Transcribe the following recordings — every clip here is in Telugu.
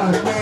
아, 네.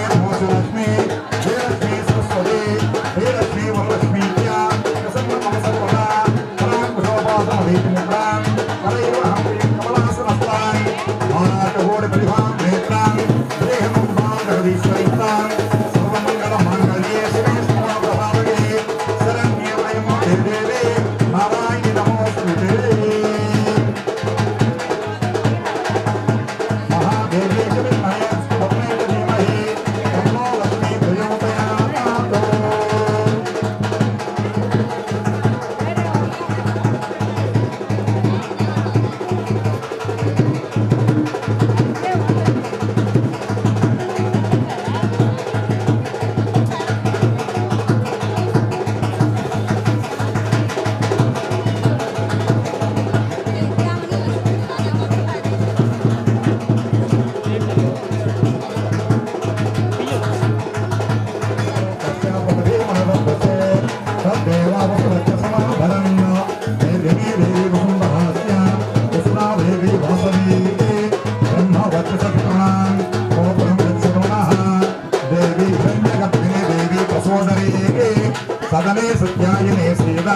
सदने सज्जायने सीता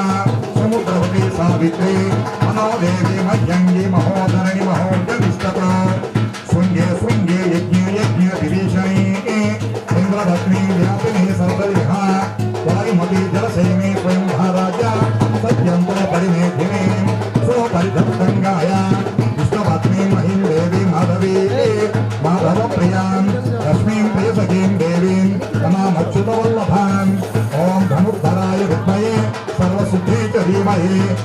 समुद्रवती सावित्री, मनोदेवी मह्यङ्गी महोदरणि महोदविष्टता शृङ्गे शृङ्गे यज्ञ यज्ञ विभीषणे इन्द्रभक्ति व्यापिने सर्वविहा वायुमती जल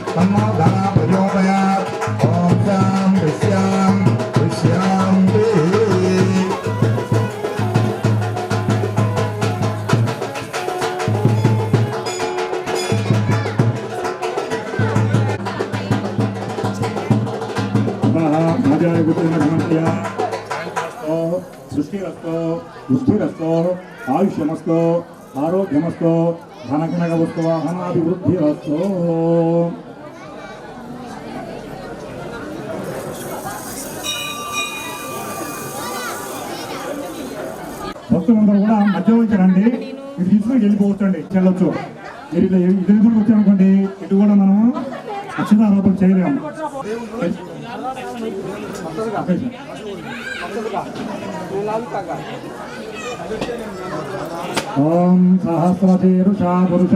धीमहि तन्नो धना प्रचोदयात् ॐ श्यां विश्यां विश्यां రాజాయ గురుమయ సృష్టిరస్తో బుద్ధిరస్తో ఆయుష్యమస్తో ఆరోగ్యమస్తో ధనకనక వస్తువాహనాభివృద్ధిరస్తో భక్తులందరూ కూడా మధ్య వచ్చి రండి. ఇటు తీసుకుని వెళ్ళిపోవచ్చండి. చెల్లొచ్చు మీరు ఇట్లా ఇటు ఎదురు వచ్చామనుకోండి ఇటు కూడా మనం అక్షరారోపణ చేయలేము. ఓం సహస్రశీరుషా పురుష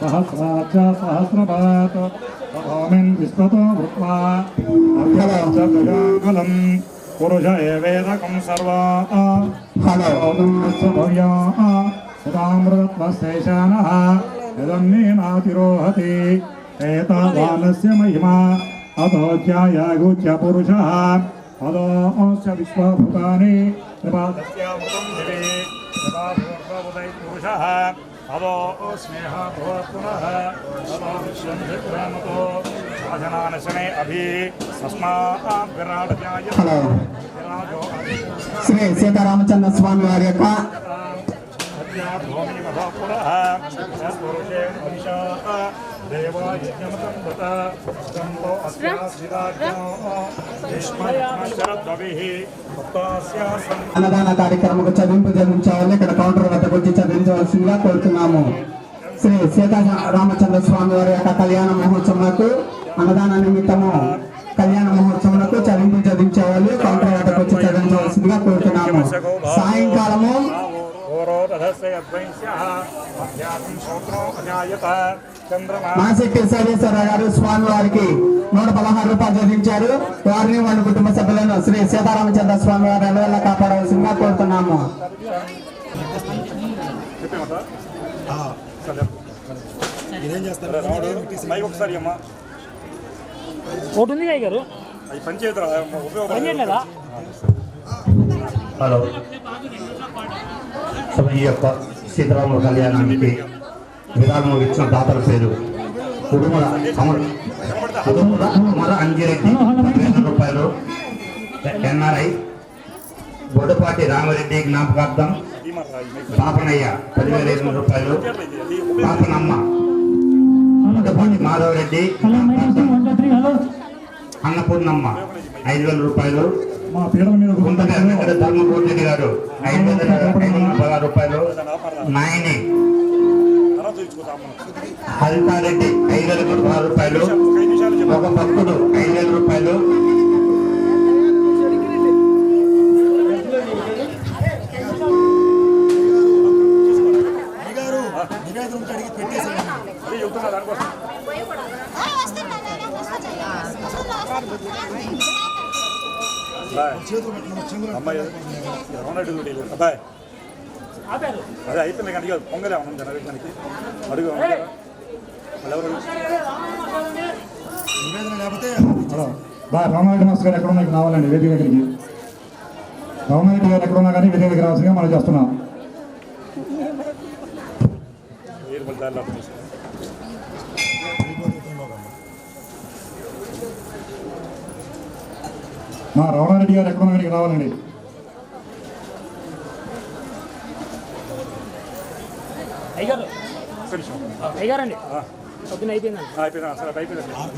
సహస్రాచ సహస్రపాత్ ఓమిన్ విశ్వతో భూత్వా అభ్యగలం పురుష ఏవేదకం సర్వా हलोदमस्तभया सदामृतत्वशेषानः महिमा अतोऽध्यायागुच्य पुरुषः अदोऽस्य विश्वभूतानि पुरुषः अवो स्नेह पुनः अवो विश्वन्धिक्रामतो साधनानशने अभि अस्मात् विराटजाय శ్రీ సీతారామచంద్ర స్వామి వారి యొక్క అన్నదాన కార్యక్రమకు చదివింపు జరిగించాలని ఇక్కడ కౌంటర్ వద్దకు వచ్చి చదివించవలసిందిగా కోరుతున్నాము. శ్రీ సీతా రామచంద్ర స్వామి వారి యొక్క కళ్యాణ మహోత్సవంకు అన్నదాన నిమిత్తము కళ్యాణ మహోత్సవంకు చదివింపు చదివించేవాళ్ళు కౌంటర్ చదివించవలసిందిగా కోరుతున్నాము సాయంకాలము మాసిక్ సర్వేశ్వర గారు స్వామి వారికి నూట పదహారు రూపాయలు చదివించారు వారిని వాళ్ళ కుటుంబ సభ్యులను శ్రీ సీతారామచంద్ర స్వామి వారి అలవల్ల కాపాడవలసిందిగా కోరుతున్నాము. ఒకటి ఉంది గారు? అవి పనిచేయదురా పని ఉపయోగపడదు? చేయట్లేదా? హలో. సో ఈ యొక్క సీతారాముల కళ్యాణానికి విరాళం ఇచ్చిన దాతల పేరు ఉడుమల అమర ఉడుమల అమర అంజిరెడ్డి పదివేల రూపాయలు. ఎన్ఆర్ఐ బొడ్డపాటి రామరెడ్డి జ్ఞాపకార్థం పాపనయ్య పదివేల ఐదు వందల రూపాయలు. పాపనమ్మ బొడ్డపాటి మాధవరెడ్డి అన్నపూర్ణమ్మ ఐదు వేల రూపాయలు. మా పీడల మీద గుంటగా వెంకట ధర్మకోటి గారు ఐదు వందల ఐదు వందల పదహారు రూపాయలు. నాయని. తర్వాత చూపించుకుందాం హరితారెడ్డి ఐదు వేల పదహారు రూపాయలు. ఒక భక్తుడు ఐదు వేల రూపాయలు. గారు అమ్మాయి అబ్బాయి అదే అయిపోయింది కానీ ఇక పొంగలే ఉన్నాం జనరేషన్కి అడుగు వాళ్ళు ఎవరు నివేదన లేకపోతే హలో. బా రామారెడ్డి మాస్టర్ గారు ఎక్కడ ఉన్నా రావాలండి వేదిక దగ్గరికి. రామారెడ్డి గారు ఎక్కడ ఉన్నా కానీ వేదిక దగ్గర రావాల్సిందిగా మనం చేస్తున్నాం. రమణారెడ్డి గారు ఎక్కడ ఉన్నా కానీ ఇక్కడ రావాలండి. అయ్య గారు అయ్య గారండి పొద్దున్న అయిపోయిందండి. అయిపోయిందా. సరే అయిపోయిందండి ఆకు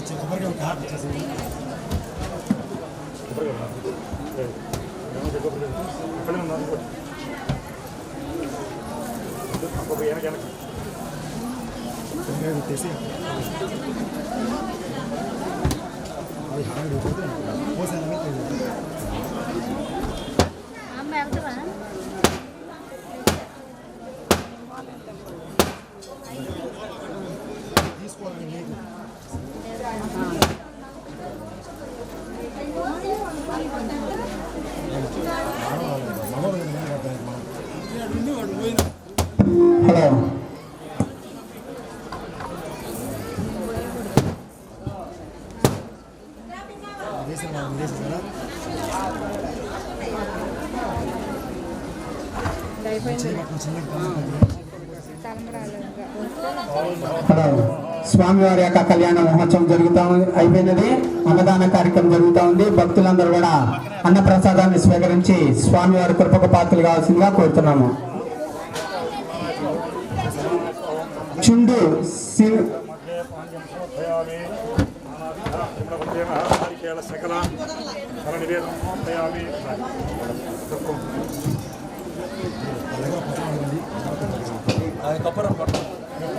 హలో స్వామివారి యొక్క కళ్యాణ మహోత్సవం జరుగుతూ అయిపోయినది. అన్నదాన కార్యక్రమం జరుగుతూ ఉంది. భక్తులందరూ కూడా అన్న ప్రసాదాన్ని స్వీకరించి స్వామివారి కృపకు పాత్రలు కావాల్సిందిగా కోరుతున్నాము. చుండు సి- సకల నివేదన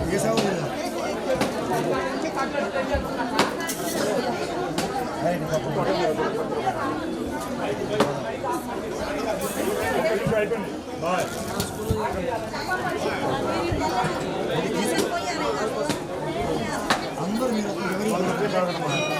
వేసావు అయిపోయింది బాయ్ అందరూ మీరు ఎవరు?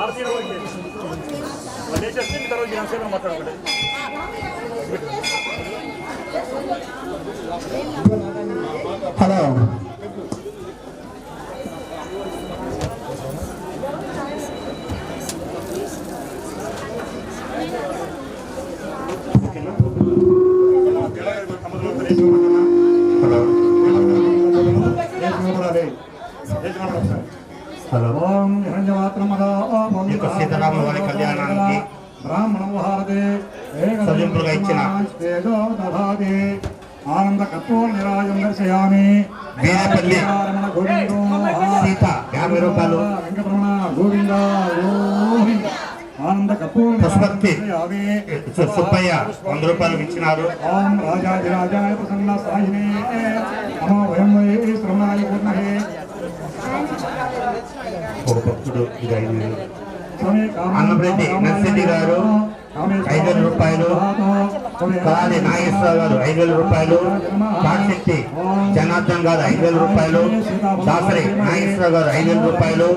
హారతి వరకు వాళ్ళు ఏం చేస్తే మీ తర్వాత నేను సేవ మాట్లాడుకోండి హలో. హలో. హలో ఓం యొక్క సీతారాముల వారి కళ్యాణానికి సజీవులుగా ఇచ్చిన వీరపల్లి సీత యాభై రూపాయలు। సు- సుబ్బయ్య వంద రూపాయలు ఇచ్చినారు। ఓం రాజాధిరాజాయ ప్రసన్న సాయినే నమో వయం వై శ్రమణాయ పూర్ణహే. ఒక భక్తుడు అన్నప్రెడ్డి నర్సిరెడ్డి గారు ఐదు వేల రూపాయలు కళాది నాగేశ్వరరావు గారు ఐదు వేల రూపాయలు కాశెట్టి జనార్దన్ గారు ఐదు వేల రూపాయలు దాసరి నాగేశ్వరరావు గారు ఐదు వేల రూపాయలు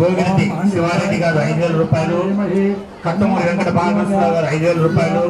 గోవిరెడ్డి శివారెడ్డి గారు ఐదు వేల రూపాయలు కట్టమూరి వెంకట బాలకృష్ణరావు గారు ఐదు వేల రూపాయలు.